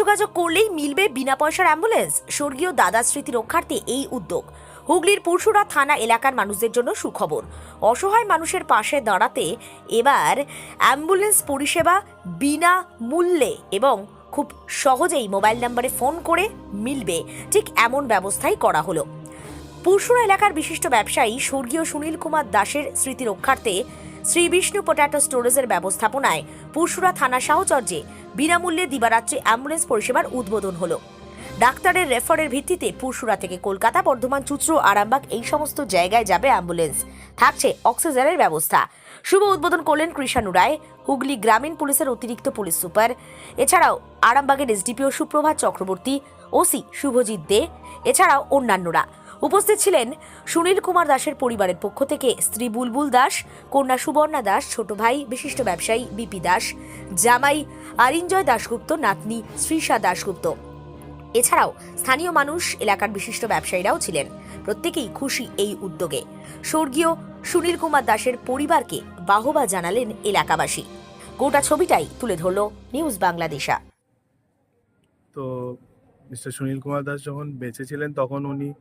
যোগাযোগ করলেই মিলবে বিনা পয়সার অ্যাম্বুলেন্স। স্বর্গীয় দাদা স্মৃতি রক্ষার্থে এই উদ্যোগ। হুগলির পুরসুরা থানা এলাকার মানুষদের জন্য সুখবর। অসহায় মানুষের পাশে দাঁড়াতে এবার অ্যাম্বুলেন্স পরিষেবা বিনা মূল্যে এবং খুব সহজেই মোবাইল নাম্বারে ফোন করে মিলবে। ঠিক এমন ব্যবস্থাই করা হলো। পুরসুরা এলাকার বিশিষ্ট ব্যবসায়ী স্বর্গীয় সুনীল কুমার দাসের স্মৃতি রক্ষার্থে শ্রী বিষ্ণু পটাটো স্টোরেজের ব্যবস্থাপনায় পুরসুরা থানা সাহচর্যে বিনামূল্যে দিবারাত্রি অ্যাম্বুলেন্স পরিষেবার উদ্বোধন হলো। ডাক্তারের রেফারের ভিত্তিতে পুরসুরা থেকে কলকাতা, বর্ধমান চুচড়ো আরামবাগ এই সমস্ত জায়গায় যাবে অ্যাম্বুলেন্স থাকছে অক্সিজেনের ব্যবস্থা। শুভ উদ্বোধন করলেন কৃষাণু রায়, হুগলি গ্রামীণ পুলিশের অতিরিক্ত পুলিশ সুপার। এছাড়াও আরামবাগের এসডিপিও সুপ্রভাত চক্রবর্তী, ওসি শুভজিৎ দে, এছাড়াও অন্যান্যরা। উপস্থিত ছিলেন সুনীল কুমার দাসের পরিবারের পক্ষ থেকে স্ত্রী বুলবুল দাস, কন্যা সুবর্ণা দাস, ছোট ভাই বিশিষ্ট ব্যবসায়ী বিপি দাস, জামাই আরিঞ্জয় দাশগুপ্ত, নাতনি শ্রীষা দাশগুপ্ত। এছাড়াও স্থানীয় মানুষ, এলাকার বিশিষ্ট ব্যবসায়ীরাও ছিলেন। প্রত্যেকেই খুশি এই উদ্যোগে। স্বর্গীয় সুনীল কুমার দাসের পরিবারকে বাহবা জানালেন এলাকাবাসী। গোটা ছবিটাই তুলে ধরল নিউজ বাংলাদেশা। তো মিস্টার সুনীল কুমার দাস যখন বেঁচে ছিলেন, তখন উনি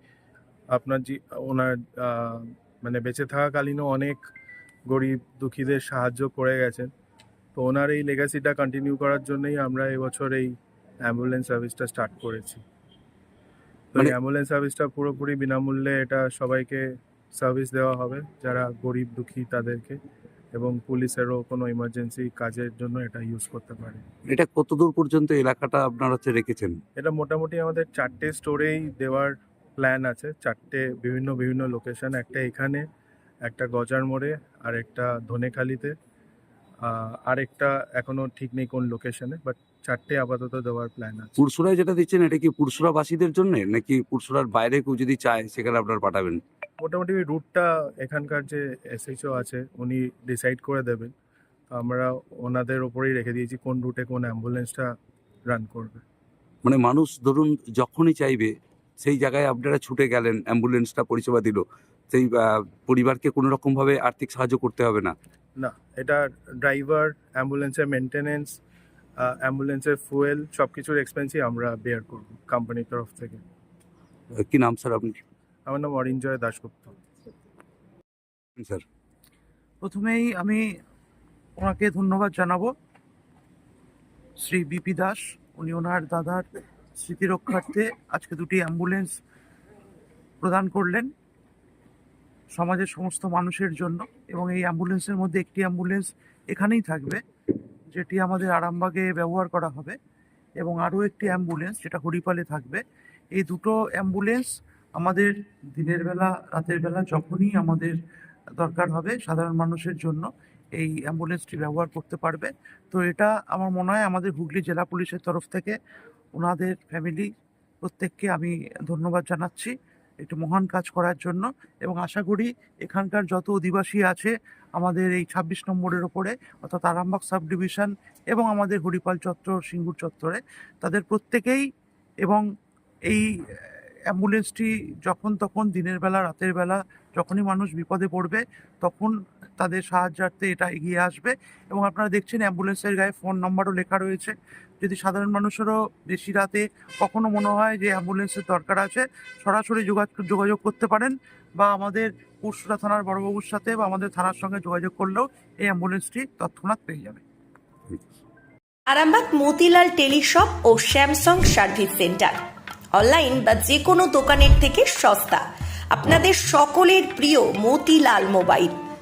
আপনার জি ওনার মানে বেঁচে থাকাকালীনও অনেক গরিব দুঃখীদের সাহায্য করে গেছেন। তো ওনার এই লেগাসিটা কন্টিনিউ করার জন্যই আমরা এবছর এই অ্যাম্বুলেন্স সার্ভিসটা স্টার্ট করেছি। তো মানে- এই অ্যাম্বুলেন্স সার্ভিসটা পুরোপুরি বিনামূল্যে এটা সবাইকে সার্ভিস দেওয়া হবে যারা গরিব দুঃখী তাদেরকে এবং পুলিশেরও কোনো ইমার্জেন্সি কাজের জন্য এটা ইউজ করতে পারে। এটা কতদূর পর্যন্ত এলাকাটা আপনারা হচ্ছে রেখেছেন? এটা মোটামুটি আমাদের চারটে স্টোরেই দেওয়ার প্ল্যান আছে। চারটে বিভিন্ন বিভিন্ন লোকেশন একটা এখানে একটা গজার মোড়ে আর একটা ধনেখালিতে। আর একটা এখনও ঠিক নেই কোন লোকেশনে বাট চারটে আপাতত দেওয়ার প্ল্যান আছে। পুরসুরায় যেটা দিচ্ছেন এটা কি পুরসুরাবাসীদের জন্য? নাকি পুরসুরার বাইরে কেউ যদি চায় সেখানে আপনারা পাঠাবেন? মোটামুটি রুটটা এখানকার যে এসএইচও আছে উনি ডিসাইড করে দেবেন। তো আমরা ওনাদের ওপরেই রেখে দিয়েছি কোন রুটে কোন অ্যাম্বুলেন্সটা রান করবে। মানে মানুষ ধরুন যখনই চাইবে সেই জায়গায় আপনারা ছুটে গেলেন অ্যাম্বুলেন্সটা পরিষেবা দিল। সেই পরিবারকে কোনো রকমভাবে আর্থিক সাহায্য করতে হবে না? না এটা ড্রাইভার অ্যাম্বুলেন্সের মেনটেনেন্স অ্যাম্বুলেন্সের ফুয়েল সব কিছুর এক্সপেন্সই আমরা বেয়ার করব কোম্পানির তরফ থেকে। কি নাম স্যার আপনি? আমার নাম অরিঞ্জয় দাশগুপ্ত। স্যার। প্রথমেই আমি ওনাকে ধন্যবাদ জানাব। শ্রী বিপি দাস উনি ওনার দাদার স্মৃতি রক্ষার্থে আজকে দুটি অ্যাম্বুলেন্স প্রদান করলেন সমাজের সমস্ত মানুষের জন্য এবং এই অ্যাম্বুলেন্সের মধ্যে একটি অ্যাম্বুলেন্স এখানেই থাকবে, যেটি আমাদের আরামবাগে ব্যবহার করা হবে এবং আরও একটি অ্যাম্বুলেন্স যেটা হরিপালে থাকবে। এই দুটো অ্যাম্বুলেন্স আমাদের দিনের বেলা, রাতের বেলা যখনই আমাদের দরকার হবে সাধারণ মানুষের জন্য এই অ্যাম্বুলেন্সটি ব্যবহার করতে পারবে। তো এটা আমার মনে হয় আমাদের হুগলি জেলা পুলিশের তরফ থেকে ওনাদের ফ্যামিলি প্রত্যেককে আমি ধন্যবাদ জানাচ্ছি একটু মহান কাজ করার জন্য এবং আশা করি এখানকার যত অধিবাসী আছে আমাদের এই ছাব্বিশ নম্বরের ওপরে অর্থাৎ আরামবাগ সাব ডিভিশন এবং আমাদের হরিপাল চত্বর, সিঙ্গুর চত্বরে, তাদের প্রত্যেকেই এবং এই অ্যাম্বুলেন্সটি যখন তখন দিনের বেলা, রাতের বেলা যখনই মানুষ বিপদে পড়বে, তখন তাদের সাহায্যার্থে এটা এগিয়ে আসবে। এবং আপনারা দেখছেন অ্যাম্বুলেন্সের গায়ে ফোন নাম্বারও লেখা রয়েছে। যদি সাধারণ মানুষেরও বেশি রাতে কখনো মনে হয় যে অ্যাম্বুলেন্সের দরকার আছে, সরাসরি যোগাযোগ করতে পারেন বা আমাদের পুরসুরা থানার বড়বাবুর সাথে বা আমাদের থানার সঙ্গে যোগাযোগ করলেও এই অ্যাম্বুলেন্সটি তৎক্ষণাৎ পেয়ে যাবে। আরামবাগ, মতিলাল টেলিশপ ও স্যামসাং সার্ভিস সেন্টার। অনলাইন বা যে কোনো দোকানের থেকে সস্তা। আপনাদের সকলের প্রিয় মতিলাল মোবাইল।